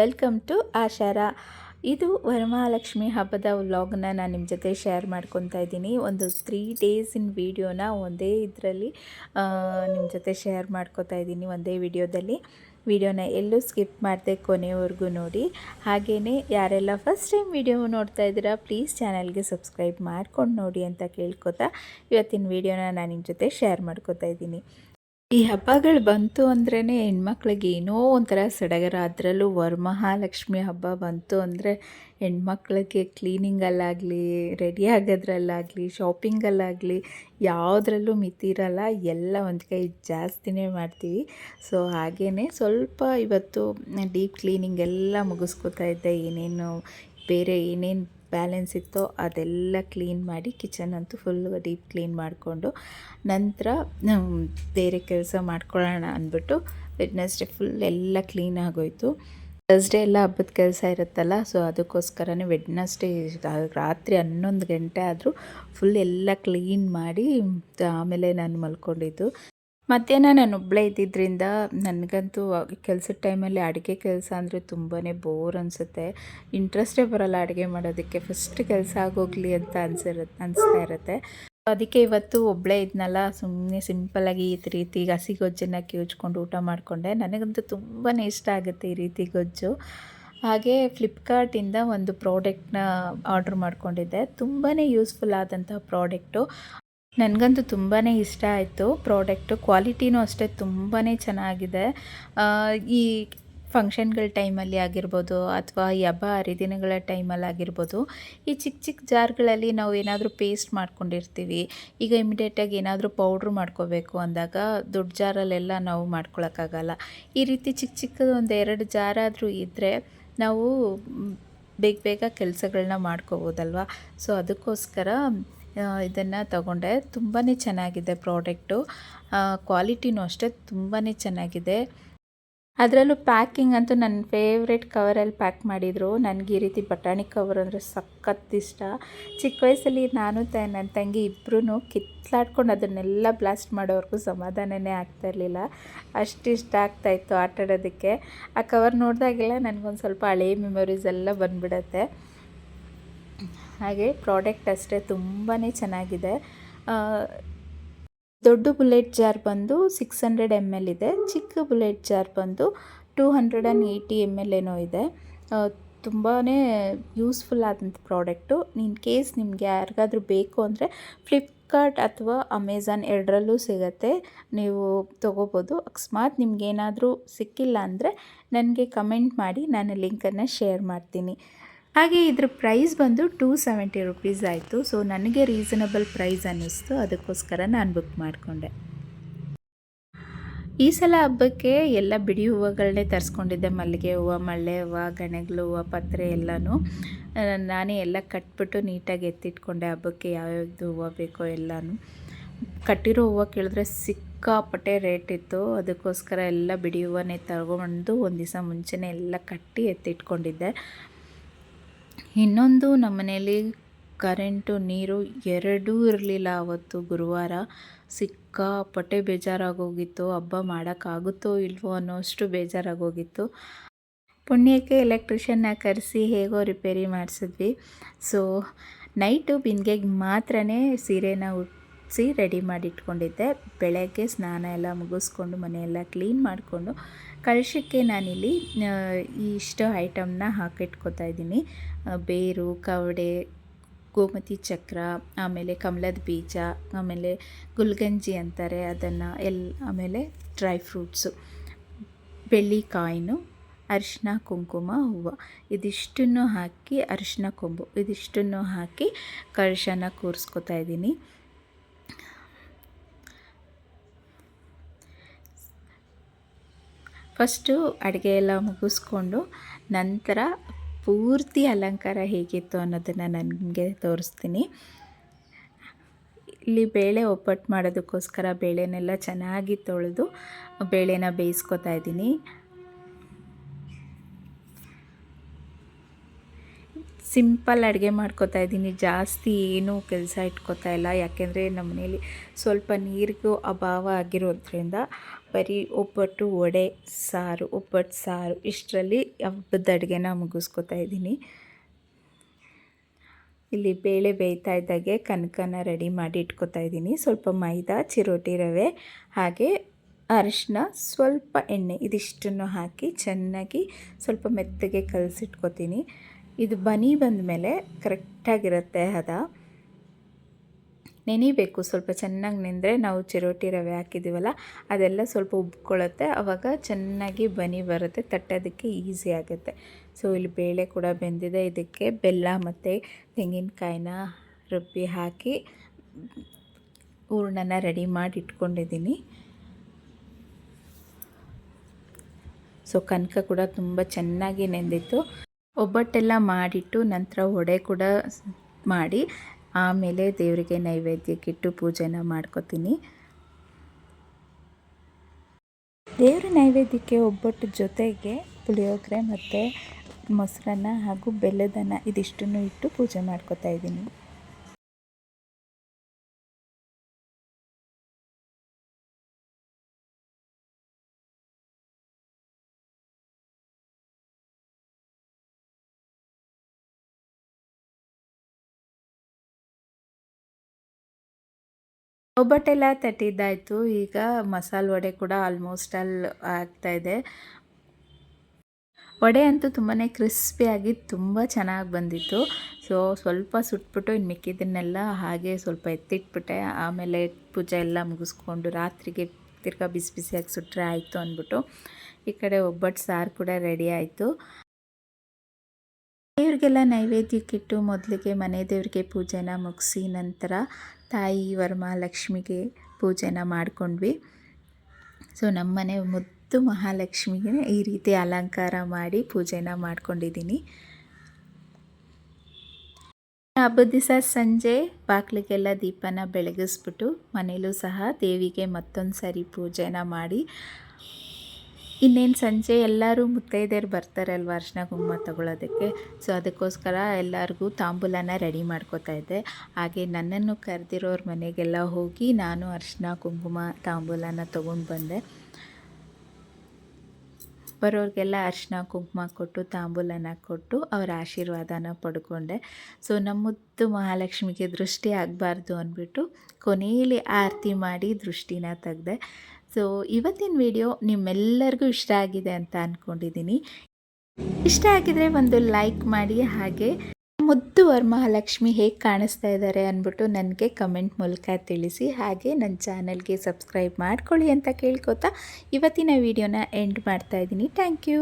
Welcome to Ashara. ಇದು ವರಮಹಾಲಕ್ಷ್ಮಿ ಹಬ್ಬದ ವ್ಲಾಗ್ನ ನಾನು ನಿಮ್ಮ ಜೊತೆ ಶೇರ್ ಮಾಡ್ಕೊತಾ ಇದ್ದೀನಿ. ಒಂದು ತ್ರೀ ಡೇಸಿನ ವೀಡಿಯೋನ ಒಂದೇ ಇದರಲ್ಲಿ ನಿಮ್ಮ ಜೊತೆ ಶೇರ್ ಮಾಡ್ಕೊತಾ ಇದ್ದೀನಿ ಒಂದೇ ವಿಡಿಯೋದಲ್ಲಿ. ವಿಡಿಯೋನ ಎಲ್ಲೂ ಸ್ಕಿಪ್ ಮಾಡಿದೆ ಕೊನೆವರೆಗೂ ನೋಡಿ. ಹಾಗೆಯೇ ಯಾರೆಲ್ಲ ಫಸ್ಟ್ ಟೈಮ್ ವಿಡಿಯೋ ನೋಡ್ತಾ ಇದ್ದೀರಾ ಪ್ಲೀಸ್ ಚಾನಲ್ಗೆ ಸಬ್ಸ್ಕ್ರೈಬ್ ಮಾಡ್ಕೊಂಡು ನೋಡಿ ಅಂತ ಕೇಳ್ಕೊತಾ ಇವತ್ತಿನ ವಿಡಿಯೋನ ನಾನು ನಿಮ್ಮ ಜೊತೆ ಶೇರ್ ಮಾಡ್ಕೋತಾ ಇದ್ದೀನಿ. ಈ ಹಬ್ಬಗಳು ಬಂತು ಅಂದ್ರೇ ಹೆಣ್ಮಕ್ಳಿಗೆ ಏನೋ ಒಂಥರ ಸಡಗರ ಅದರಲ್ಲೂ ವರಮಹಾಲಕ್ಷ್ಮಿ ಹಬ್ಬ ಬಂತು ಅಂದರೆ ಹೆಣ್ಮಕ್ಳಿಗೆ ಕ್ಲೀನಿಂಗಲ್ಲಾಗಲಿ, ರೆಡಿ ಆಗೋದ್ರಲ್ಲಾಗಲಿ, ಶಾಪಿಂಗಲ್ಲಾಗಲಿ ಯಾವುದ್ರಲ್ಲೂ ಮಿತಿರಲ್ಲ ಎಲ್ಲ ಒಂದು ಕೈ ಜಾಸ್ತಿನೇ ಮಾಡ್ತೀವಿ. ಸೊ ಹಾಗೇ ಸ್ವಲ್ಪ ಇವತ್ತು ಡೀಪ್ ಕ್ಲೀನಿಂಗ್ ಎಲ್ಲ ಮುಗಿಸ್ಕೊತಾ ಇದ್ದೆ, ಏನೇನು ಬೇರೆ ಏನೇನು ಬ್ಯಾಲೆನ್ಸ್ ಇತ್ತೋ ಅದೆಲ್ಲ ಕ್ಲೀನ್ ಮಾಡಿ ಕಿಚನ್ ಅಂತೂ ಫುಲ್ ಡೀಪ್ ಕ್ಲೀನ್ ಮಾಡಿಕೊಂಡು ನಂತರ ಬೇರೆ ಕೆಲಸ ಮಾಡ್ಕೊಳ್ಳೋಣ ಅಂದ್ಬಿಟ್ಟು ವೆಡ್ನೆಸ್ಡೇ ಫುಲ್ ಎಲ್ಲ ಕ್ಲೀನ್ ಆಗೋಯ್ತು. ಥರ್ಸ್ಡೇ ಎಲ್ಲ ಹಬ್ಬದ ಕೆಲಸ ಇರುತ್ತಲ್ಲ ಸೊ ಅದಕ್ಕೋಸ್ಕರನೇ ವೆಡ್ನಸ್ಡೇ ರಾತ್ರಿ ಹನ್ನೊಂದು ಗಂಟೆ ಆದರೂ ಫುಲ್ ಎಲ್ಲ ಕ್ಲೀನ್ ಮಾಡಿ, ಆಮೇಲೆ ನಾನು ಮಲ್ಕೊಂಡಿದ್ದು. ಮಧ್ಯಾಹ್ನ ನಾನು ಒಬ್ಬಳೇ ಇದ್ದಿದ್ದರಿಂದ ನನಗಂತೂ ಕೆಲಸದ ಟೈಮಲ್ಲಿ ಅಡುಗೆ ಕೆಲಸ ಅಂದರೆ ತುಂಬಾ ಬೋರ್ ಅನಿಸುತ್ತೆ. ಇಂಟ್ರೆಸ್ಟೇ ಬರೋಲ್ಲ ಅಡುಗೆ ಮಾಡೋದಕ್ಕೆ. ಫಸ್ಟ್ ಕೆಲಸ ಆಗೋಗಲಿ ಅಂತ ಅನ್ಸಿರುತ್ತೆ ಅನಿಸ್ತಾ ಇರುತ್ತೆ. ಅದಕ್ಕೆ ಇವತ್ತು ಒಬ್ಬಳೇ ಇದ್ನಲ್ಲ ಸುಮ್ಮನೆ ಸಿಂಪಲ್ಲಾಗಿ ಈ ರೀತಿ ಹಸಿ ಗೊಜ್ಜನ್ನ ಕಿವುಚ್ಕೊಂಡು ಊಟ ಮಾಡಿಕೊಂಡೆ. ನನಗಂತೂ ತುಂಬಾ ಇಷ್ಟ ಆಗುತ್ತೆ ಈ ರೀತಿ ಗೊಜ್ಜು. ಹಾಗೆ ಫ್ಲಿಪ್ಕಾರ್ಟಿಂದ ಒಂದು ಪ್ರಾಡಕ್ಟ್ನ ಆರ್ಡ್ರ್ ಮಾಡ್ಕೊಂಡಿದ್ದೆ. ತುಂಬಾ ಯೂಸ್ಫುಲ್ ಆದಂಥ ಪ್ರಾಡಕ್ಟು ನನಗಂತೂ ತುಂಬಾ ಇಷ್ಟ ಆಯಿತು. ಪ್ರಾಡಕ್ಟು ಕ್ವಾಲಿಟಿನೂ ಅಷ್ಟೇ ತುಂಬಾ ಚೆನ್ನಾಗಿದೆ. ಈ ಫಂಕ್ಷನ್ಗಳ ಟೈಮಲ್ಲಿ ಆಗಿರ್ಬೋದು ಅಥವಾ ಈ ಹಬ್ಬ ಹರಿದಿನಗಳ ಟೈಮಲ್ಲಿ ಆಗಿರ್ಬೋದು, ಈ ಚಿಕ್ಕ ಚಿಕ್ಕ ಜಾರ್ಗಳಲ್ಲಿ ನಾವು ಏನಾದರೂ ಪೇಸ್ಟ್ ಮಾಡ್ಕೊಂಡಿರ್ತೀವಿ. ಈಗ ಇಮಿಡಿಯೇಟಾಗಿ ಏನಾದರೂ ಪೌಡ್ರ್ ಮಾಡ್ಕೋಬೇಕು ಅಂದಾಗ ದೊಡ್ಡ ಜಾರಲ್ಲೆಲ್ಲ ನಾವು ಮಾಡ್ಕೊಳಕ್ಕಾಗಲ್ಲ. ಈ ರೀತಿ ಚಿಕ್ಕ ಚಿಕ್ಕದು ಒಂದು ಎರಡು ಜಾರಾದರೂ ಇದ್ದರೆ ನಾವು ಬೇಗ ಬೇಗ ಕೆಲಸಗಳನ್ನ ಮಾಡ್ಕೋಬೋದಲ್ವ? ಸೊ ಅದಕ್ಕೋಸ್ಕರ ಇದನ್ನು ತಗೊಂಡೆ. ತುಂಬಾ ಚೆನ್ನಾಗಿದೆ ಪ್ರಾಡಕ್ಟು. ಕ್ವಾಲಿಟಿನೂ ಅಷ್ಟೇ ತುಂಬಾ ಚೆನ್ನಾಗಿದೆ. ಅದರಲ್ಲೂ ಪ್ಯಾಕಿಂಗ್ ಅಂತೂ ನನ್ನ ಫೇವ್ರೆಟ್ ಕವರಲ್ಲಿ ಪ್ಯಾಕ್ ಮಾಡಿದರು. ನನಗೆ ಈ ರೀತಿ ಬಟಾಣಿ ಕವರ್ ಅಂದರೆ ಸಖತ್ ಇಷ್ಟ. ಚಿಕ್ಕ ವಯಸ್ಸಲ್ಲಿ ನಾನು ತ ನನ್ನ ತಂಗಿ ಇಬ್ಬರೂ ಕಿತ್ಲಾಡ್ಕೊಂಡು ಅದನ್ನೆಲ್ಲ ಬ್ಲಾಸ್ಟ್ ಮಾಡೋವರೆಗೂ ಸಮಾಧಾನನೇ ಆಗ್ತಾಯಿರಲಿಲ್ಲ ಅಷ್ಟು ಇಷ್ಟ ಆಗ್ತಾಯಿತ್ತು ಆಟಾಡೋದಕ್ಕೆ. ಆ ಕವರ್ ನೋಡಿದಾಗೆಲ್ಲ ನನಗೊಂದು ಸ್ವಲ್ಪ ಹಳೆಯ ಮೆಮೊರೀಸ್ ಎಲ್ಲ ಬಂದ್ಬಿಡತ್ತೆ. ಹಾಗೆ ಪ್ರಾಡಕ್ಟ್ ಅಷ್ಟೇ ತುಂಬಾ ಚೆನ್ನಾಗಿದೆ. ದೊಡ್ಡ ಬುಲೆಟ್ ಜಾರ್ ಬಂದು ಸಿಕ್ಸ್ ಹಂಡ್ರೆಡ್ ಎಂ ಎಲ್ ಇದೆ. ಚಿಕ್ಕ ಬುಲೆಟ್ ಜಾರ್ ಬಂದು two hundred and eighty M L ಏನೋ ಇದೆ. ತುಂಬಾ ಯೂಸ್ಫುಲ್ ಆದಂಥ ಪ್ರಾಡಕ್ಟು ಇನ್ ಕೇಸ್ ನಿಮಗೆ ಯಾರಿಗಾದ್ರೂ ಬೇಕು ಅಂದರೆ ಫ್ಲಿಪ್ಕಾರ್ಟ್ ಅಥವಾ ಅಮೆಝಾನ್ ಎರಡರಲ್ಲೂ ಸಿಗುತ್ತೆ. ನೀವು ತೊಗೋಬೋದು. ಅಕಸ್ಮಾತ್ ನಿಮಗೇನಾದರೂ ಸಿಕ್ಕಿಲ್ಲ ಅಂದರೆ ನನಗೆ ಕಮೆಂಟ್ ಮಾಡಿ, ನಾನು ಲಿಂಕನ್ನು ಶೇರ್ ಮಾಡ್ತೀನಿ. ಹಾಗೆ ಇದ್ರ ಪ್ರೈಸ್ ಬಂದು ಟೂ ಸೆವೆಂಟಿ ರುಪೀಸ್ ಆಯಿತು. ಸೊ ನನಗೆ ರೀಸನಬಲ್ ಪ್ರೈಸ್ ಅನ್ನಿಸ್ತು. ಅದಕ್ಕೋಸ್ಕರ ನಾನು ಬುಕ್ ಮಾಡಿಕೊಂಡೆ. ಈ ಸಲ ಹಬ್ಬಕ್ಕೆ ಎಲ್ಲ ಬಿಡಿ ಹೂವುಗಳನ್ನೇ ತರಿಸ್ಕೊಂಡಿದ್ದೆ. ಮಲ್ಲಿಗೆ ಹೂವು, ಮಳ್ಳೆ ಹೂವು ಗಣೆಗಳು ಹೂವು, ಪತ್ರೆ ಎಲ್ಲನೂ. ನಾನೇ ಎಲ್ಲ ಕಟ್ಬಿಟ್ಟು ನೀಟಾಗಿ ಎತ್ತಿಟ್ಕೊಂಡೆ ಹಬ್ಬಕ್ಕೆ ಯಾವ್ಯಾವ್ದು ಹೂವು ಬೇಕೋ ಎಲ್ಲನೂ. ಕಟ್ಟಿರೋ ಹೂವು ಕೇಳಿದ್ರೆ ಸಿಕ್ಕಾಪಟ್ಟೆ ರೇಟ್ ಇತ್ತು. ಅದಕ್ಕೋಸ್ಕರ ಎಲ್ಲ ಬಿಡಿ ಹೂವನ್ನೇ ತಗೊಂಡು ಒಂದು ದಿವಸ ಮುಂಚೆನೇ ಎಲ್ಲ ಕಟ್ಟಿ ಎತ್ತಿಟ್ಕೊಂಡಿದ್ದೆ. ಇನ್ನೊಂದು ನಮ್ಮ ಮನೆಯಲ್ಲಿ ಕರೆಂಟು, ನೀರು ಎರಡೂ ಇರಲಿಲ್ಲ ಆವತ್ತು ಗುರುವಾರ. ಸಿಕ್ಕಾಪಟ್ಟೆ ಬೇಜಾರಾಗೋಗಿತ್ತು. ಹಬ್ಬ ಮಾಡೋಕ್ಕಾಗುತ್ತೋ ಇಲ್ವೋ ಅನ್ನೋಷ್ಟು ಬೇಜಾರಾಗೋಗಿತ್ತು. ಪುಣ್ಯಕ್ಕೆ ಎಲೆಕ್ಟ್ರಿಷಿಯನ್ನ ಕರೆಸಿ ಹೇಗೋ ರಿಪೇರಿ ಮಾಡಿಸಿದ್ವಿ. ಸೊ, ನೈಟು ಬಿಂದಿಗೆಗೆ ಮಾತ್ರನೇ ಸೀರೆನ ಉಟ್ಟಿಸಿ ರೆಡಿ ಮಾಡಿ ಇಟ್ಕೊಂಡಿದ್ದೆ ಬೆಳಗ್ಗೆ ಸ್ನಾನ ಎಲ್ಲ ಮುಗಿಸ್ಕೊಂಡು ಮನೆಯೆಲ್ಲ ಕ್ಲೀನ್ ಮಾಡಿಕೊಂಡು ಕಳಶಕ್ಕೆ ನಾನಿಲ್ಲಿ ಇಷ್ಟು ಐಟಮ್ನ ಹಾಕಿಟ್ಕೋತಾ ಇದ್ದೀನಿ. ಬೇರು, ಕವಡೆ, ಗೋಮತಿ ಚಕ್ರ, ಆಮೇಲೆ ಕಮಲದ ಬೀಜ, ಆಮೇಲೆ ಗುಲ್ಗಂಜಿ ಅಂತಾರೆ ಅದನ್ನು ಎಲ್, ಆಮೇಲೆ ಡ್ರೈ ಫ್ರೂಟ್ಸು ಬೆಳ್ಳಿ ಕಾಯಿನು ಅರಿಶಿನ ಕುಂಕುಮ, ಹೂವು. ಇದಿಷ್ಟನ್ನು ಹಾಕಿ ಅರಿಶಿನ ಕೊಂಬು, ಇದಿಷ್ಟನ್ನು ಹಾಕಿ ಕಳಶನ ಕೂರಿಸ್ಕೊತಾ ಇದ್ದೀನಿ. ಫಸ್ಟು ಅಡುಗೆ ಎಲ್ಲ ಮುಗಿಸ್ಕೊಂಡು ನಂತರ ಪೂರ್ತಿ ಅಲಂಕಾರ ಹೇಗಿತ್ತು ಅನ್ನೋದನ್ನು ನನಗೆ ತೋರಿಸ್ತೀನಿ. ಇಲ್ಲಿ ಬೇಳೆ ಒಪ್ಪಟ್ಟು ಮಾಡೋದಕ್ಕೋಸ್ಕರ ಬೇಳೆನೆಲ್ಲ ಚೆನ್ನಾಗಿ ತೊಳೆದು ಬೇಳೆನ ಬೇಯಿಸ್ಕೊತಾ ಇದ್ದೀನಿ. ಸಿಂಪಲ್ ಅಡುಗೆ ಮಾಡ್ಕೋತಾ ಇದ್ದೀನಿ. ಜಾಸ್ತಿ ಏನೂ ಕೆಲಸ ಇಟ್ಕೋತಾ ಇಲ್ಲ. ಯಾಕೆಂದರೆ ನಮ್ಮ ಮನೇಲಿ ಸ್ವಲ್ಪ ನೀರಿಗೂ ಅಭಾವ ಆಗಿರೋದ್ರಿಂದ ಬರೀ ಒಬ್ಬಟ್ಟು ವಡೆ, ಸಾರು, ಒಬ್ಬಟ್ಟು ಸಾರು, ಇಷ್ಟರಲ್ಲಿ ಹಬ್ಬದ ಅಡುಗೆನ ಮುಗಿಸ್ಕೊತಾ ಇದ್ದೀನಿ. ಇಲ್ಲಿ ಬೇಳೆ ಬೇಯ್ತಾ ಇದ್ದಾಗೆ ಕನಕನ ರೆಡಿ ಮಾಡಿ ಇಟ್ಕೊತಾ ಇದ್ದೀನಿ. ಸ್ವಲ್ಪ ಮೈದಾ, ಚಿರೋಟಿ ರವೆ, ಹಾಗೆ ಅರಿಶಿನ ಸ್ವಲ್ಪ ಎಣ್ಣೆ ಇದಿಷ್ಟನ್ನು ಹಾಕಿ ಚೆನ್ನಾಗಿ ಸ್ವಲ್ಪ ಮೆತ್ತಗೆ ಕಲಸಿಟ್ಕೊತೀನಿ. ಇದು ಬನಿ ಬಂದ ಮೇಲೆ ಕರೆಕ್ಟಾಗಿರುತ್ತೆ ಹದ. ನೆನಿಬೇಕು. ಸ್ವಲ್ಪ ಚೆನ್ನಾಗಿ ನೆಂದರೆ ನಾವು ಚಿರೋಟಿ ರವೆ ಹಾಕಿದ್ದೀವಲ್ಲ ಅದೆಲ್ಲ ಸ್ವಲ್ಪ ಉಬ್ಕೊಳ್ಳುತ್ತೆ. ಆವಾಗ ಚೆನ್ನಾಗಿ ಬನಿ ಬರುತ್ತೆ, ತಟ್ಟೋದಕ್ಕೆ ಈಸಿ ಆಗುತ್ತೆ. ಸೊ, ಇಲ್ಲಿ ಬೇಳೆ ಕೂಡ ಬೆಂದಿದೆ. ಇದಕ್ಕೆ ಬೆಲ್ಲ ಮತ್ತು ತೆಂಗಿನಕಾಯಿನ ರುಬ್ಬಿ ಹಾಕಿ ಹೂರ್ಣನ ರೆಡಿ ಮಾಡಿ ಇಟ್ಕೊಂಡಿದ್ದೀನಿ. ಸೊ, ಕನಕ ಕೂಡ ತುಂಬ ಚೆನ್ನಾಗಿ ನೆಂದಿತ್ತು. ಒಬ್ಬಟ್ಟೆಲ್ಲ ಮಾಡಿಟ್ಟು ನಂತರ ವಡೆ ಕೂಡ ಮಾಡಿ ಆಮೇಲೆ ದೇವರಿಗೆ ನೈವೇದ್ಯಕ್ಕಿಟ್ಟು ಪೂಜೆನ ಮಾಡ್ಕೋತೀನಿ. ದೇವರ ನೈವೇದ್ಯಕ್ಕೆ ಒಬ್ಬಟ್ಟು ಜೊತೆಗೆ ಪುಳಿಯೋಗರೆ ಮತ್ತು ಮೊಸರನ್ನ ಹಾಗೂ ಬೆಲ್ಲದನ್ನ ಇದಿಷ್ಟನ್ನು ಇಟ್ಟು ಪೂಜೆ ಮಾಡ್ಕೋತಾ ಇದ್ದೀನಿ. ಒಬ್ಬಟ್ಟೆಲ್ಲ ತಟ್ಟಿದ್ದಾಯಿತು. ಈಗ ಮಸಾಲೆ ವಡೆ ಕೂಡ ಆಲ್ಮೋಸ್ಟ್ ಅಲ್ಲಿ ಆಗ್ತಾಯಿದೆ ವಡೆ ಅಂತೂ ತುಂಬಾ ಕ್ರಿಸ್ಪಿಯಾಗಿ ತುಂಬ ಚೆನ್ನಾಗಿ ಬಂದಿತ್ತು. ಸೊ ಸ್ವಲ್ಪ ಸುಟ್ಬಿಟ್ಟು ಇನ್ನು ಮಿಕ್ಕಿದ್ದನ್ನೆಲ್ಲ ಹಾಗೆ ಸ್ವಲ್ಪ ಎತ್ತಿಟ್ಬಿಟ್ಟೆ. ಆಮೇಲೆ ಪೂಜೆ ಎಲ್ಲ ಮುಗಿಸ್ಕೊಂಡು ರಾತ್ರಿಗೆ ತಿರ್ಗಾ ಬಿಸಿ ಬಿಸಿಯಾಗಿ ಸುಟ್ಟರೆ ಆಯಿತು ಅಂದ್ಬಿಟ್ಟು ಈ ಕಡೆ ಒಬ್ಬಟ್ಟು ಸಾರು ಕೂಡ ರೆಡಿ ಆಯಿತು. ದೇವ್ರಿಗೆಲ್ಲ ನೈವೇದ್ಯಕ್ಕಿಟ್ಟು ಮೊದಲಿಗೆ ಮನೆ ದೇವರಿಗೆ ಪೂಜೆನ ಮುಗಿಸಿ ನಂತರ ತಾಯಿ ವರಮಹಾಲಕ್ಷ್ಮಿಗೆ ಪೂಜೆನ ಮಾಡಿಕೊಂಡ್ವಿ. ಸೊ ನಮ್ಮನೆ ಮುದ್ದು ಮಹಾಲಕ್ಷ್ಮಿಗೆ ಈ ರೀತಿ ಅಲಂಕಾರ ಮಾಡಿ ಪೂಜೆನ ಮಾಡ್ಕೊಂಡಿದ್ದೀನಿ. ಹಬ್ಬದ ದಿವಸ ಸಂಜೆ ಬಾಗಿಲಿಗೆಲ್ಲ ದೀಪನ ಬೆಳಗಿಸ್ಬಿಟ್ಟು ಮನೇಲೂ ಸಹ ದೇವಿಗೆ ಮತ್ತೊಂದು ಸರಿ ಪೂಜೆನ ಮಾಡಿ ಇನ್ನೇನು ಸಂಜೆ ಎಲ್ಲರೂ ಮುತ್ತೈದೆಯರು ಬರ್ತಾರೆ ಅಲ್ವಾ ಅರ್ಶಿನ ಕುಂಕುಮ ತಗೊಳ್ಳೋದಕ್ಕೆ ಸೊ ಅದಕ್ಕೋಸ್ಕರ ಎಲ್ಲರಿಗೂ ತಾಂಬೂಲನ ರೆಡಿ ಮಾಡ್ಕೋತಾ ಇದ್ದೆ. ಹಾಗೆ ನನ್ನನ್ನು ಕರೆದಿರೋರ ಮನೆಗೆಲ್ಲ ಹೋಗಿ ನಾನು ಅರ್ಶಿನ ಕುಂಕುಮ ತಾಂಬೂಲನ ತೊಗೊಂಡು ಬಂದೆ. ಬರೋರಿಗೆಲ್ಲ ಅರ್ಶಿನ ಕುಂಕುಮ ಕೊಟ್ಟು, ತಾಂಬೂಲನ ಕೊಟ್ಟು ಅವರ ಆಶೀರ್ವಾದನ ಪಡ್ಕೊಂಡೆ. ಸೊ ನಮ್ಮ ಮುದ್ದು ಮಹಾಲಕ್ಷ್ಮಿಗೆ ದೃಷ್ಟಿ ಆಗಬಾರ್ದು ಅಂದ್ಬಿಟ್ಟು ಕೊನೆಯಲ್ಲಿ ಆರತಿ ಮಾಡಿ ದೃಷ್ಟಿನ ತೆಗ್ದೆ. ಸೊ ಇವತ್ತಿನ ವಿಡಿಯೋ ನಿಮ್ಮೆಲ್ಲರಿಗೂ ಇಷ್ಟ ಆಗಿದೆ ಅಂತ ಅಂದ್ಕೊಂಡಿದ್ದೀನಿ ಇಷ್ಟ ಆಗಿದ್ರೆ ಒಂದು ಲೈಕ್ ಮಾಡಿ, ಹಾಗೆ ಮುದ್ದು ವರಮಹಾಲಕ್ಷ್ಮಿ ಹೇಗೆ ಕಾಣಿಸ್ತಾ ಇದ್ದಾರೆ ಅಂದ್ಬಿಟ್ಟು ನನಗೆ ಕಮೆಂಟ್ ಮೂಲಕ ತಿಳಿಸಿ, ಹಾಗೆ ನನ್ನ ಚಾನಲ್ಗೆ ಸಬ್ಸ್ಕ್ರೈಬ್ ಮಾಡ್ಕೊಳ್ಳಿ ಅಂತ ಕೇಳ್ಕೊತಾ ಇವತ್ತಿನ ವಿಡಿಯೋನ ಎಂಡ್ ಮಾಡ್ತಾ ಇದ್ದೀನಿ. Thank you